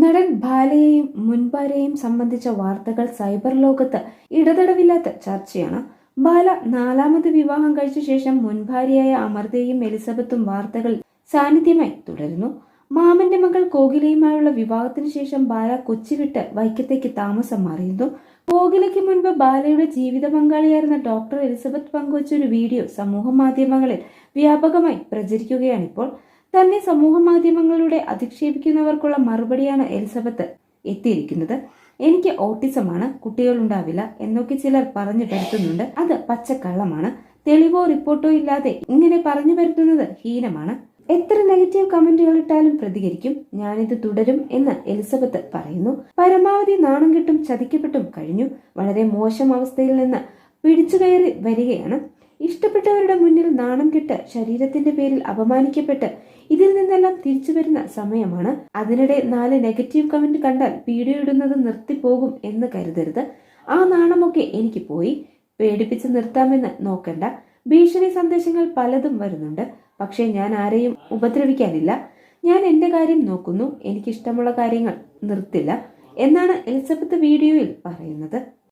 നടൻ ബാലയെയും മുൻപാരെയും സംബന്ധിച്ച വാർത്തകൾ സൈബർ ലോകത്ത് ഇടതടവില്ലാത്ത ചർച്ചയാണ്. ബാല നാലാമത് വിവാഹം കഴിച്ച ശേഷം മുൻഭാര്യയായ അമൃതയും എലിസബത്തും വാർത്തകൾ സാന്നിധ്യമായി തുടരുന്നു. മാമന്റെ മകൾ കോകിലയുമായുള്ള വിവാഹത്തിന് ശേഷം ബാല കൊച്ചി വിട്ട് വൈക്കത്തേക്ക് താമസം മാറിയിരുന്നു. കോകിലയ്ക്ക് മുൻപ് ബാലയുടെ ജീവിത പങ്കാളിയായിരുന്ന ഡോക്ടർ എലിസബത്ത് പങ്കുവച്ച ഒരു വീഡിയോ സമൂഹ മാധ്യമങ്ങളിൽ വ്യാപകമായി പ്രചരിക്കുകയാണിപ്പോൾ. തന്നെ സമൂഹ മാധ്യമങ്ങളിലൂടെ അധിക്ഷേപിക്കുന്നവർക്കുള്ള മറുപടിയാണ് എലിസബത്ത് എത്തിയിരിക്കുന്നത്. എനിക്ക് ഓട്ടിസമാണ് കുട്ടികളുണ്ടാവില്ല എന്നൊക്കെ ചിലർ പറഞ്ഞു വരുത്തുന്നുണ്ട് അത് പച്ചക്കള്ളമാണ്. തെളിവോ റിപ്പോർട്ടോ ഇല്ലാതെ ഇങ്ങനെ പറഞ്ഞു വരുത്തുന്നത് ഹീനമാണ്. എത്ര നെഗറ്റീവ് കമന്റുകൾ ഇട്ടാലും പ്രതികരിക്കും. ഞാനിത് തുടരും എന്ന് എലിസബത്ത് പറയുന്നു. പരമാവധി നാണം കിട്ടും ചതിക്കപ്പെട്ടും കഴിഞ്ഞു. വളരെ മോശം അവസ്ഥയിൽ നിന്ന് പിടിച്ചു കയറി വരികയാണ്. ഇഷ്ടപ്പെട്ടവരുടെ മുന്നിൽ നാണം കെട്ട് ശരീരത്തിന്റെ പേരിൽ അപമാനിക്കപ്പെട്ട് ഇതിൽ നിന്നെല്ലാം തിരിച്ചു വരുന്ന സമയമാണ്. അതിനിടെ നാല് നെഗറ്റീവ് കമന്റ് കണ്ടാൽ വീഡിയോ ഇടുന്നത് നിർത്തിപ്പോകും എന്ന് കരുതരുത്. ആ നാണമൊക്കെ എനിക്ക് പോയി. പേടിപ്പിച്ച് നിർത്താമെന്ന് നോക്കണ്ട. ഭീഷണി സന്ദേശങ്ങൾ പലതും വരുന്നുണ്ട്. പക്ഷേ ഞാൻ ആരെയും ഉപദ്രവിക്കാനില്ല. ഞാൻ എന്റെ കാര്യം നോക്കുന്നു. എനിക്കിഷ്ടമുള്ള കാര്യങ്ങൾ നിർത്തില്ല എന്നാണ് എലിസബത്ത് വീഡിയോയിൽ പറയുന്നത്.